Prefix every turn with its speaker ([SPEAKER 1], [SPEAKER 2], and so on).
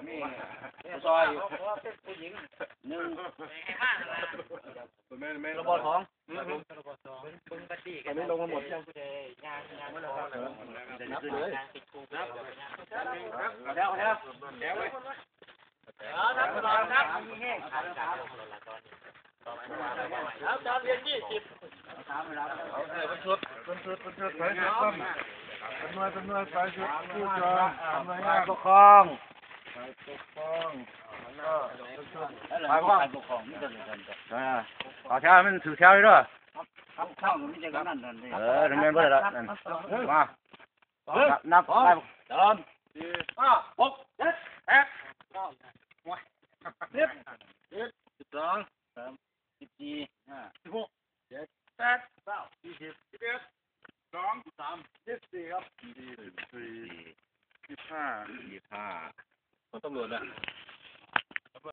[SPEAKER 1] ก็จะมีผู้ซอยอยู่หนึ่ง
[SPEAKER 2] ไม่ไม่
[SPEAKER 1] ระบบสอง
[SPEAKER 2] ตอนนี้ลงมาหมดยัง
[SPEAKER 1] นับเลยแล้วแล้วแล้วเว้ยนับตลอดนับแห้งแล้วจานเรียนยี่สิบถามเวลา
[SPEAKER 2] เป็นชุดเป็นชุดเป็นชุดสายชุดต้นเป็นหน่วยเป็นหน่วยสายชุดผู้จองทำหน่วยงาน
[SPEAKER 1] ปกครอง
[SPEAKER 2] สาย ปกครองก็เป็นชุด
[SPEAKER 1] ฝ่ายปกครองนี่จะเลยกัน
[SPEAKER 3] อ่าขอแถวให้มันถือแถวเลยเด้อ
[SPEAKER 1] ทั้งข้างมันจะกันนั่นนั่น
[SPEAKER 3] เออทำงานเพื่อละนั่นมานับไป
[SPEAKER 1] เดินห้าหกเจ็ดแปดเก้าสิบสิบสิบสองสามสิบสี่ห้าสิบหกเจ็ดแปดเก้ายี่สิบสิบเอ็ดสองสิบสามสิบสี่ครับ
[SPEAKER 2] สี่สี่สิบห้า
[SPEAKER 3] ยี่ห้า
[SPEAKER 2] ตำรวจนะ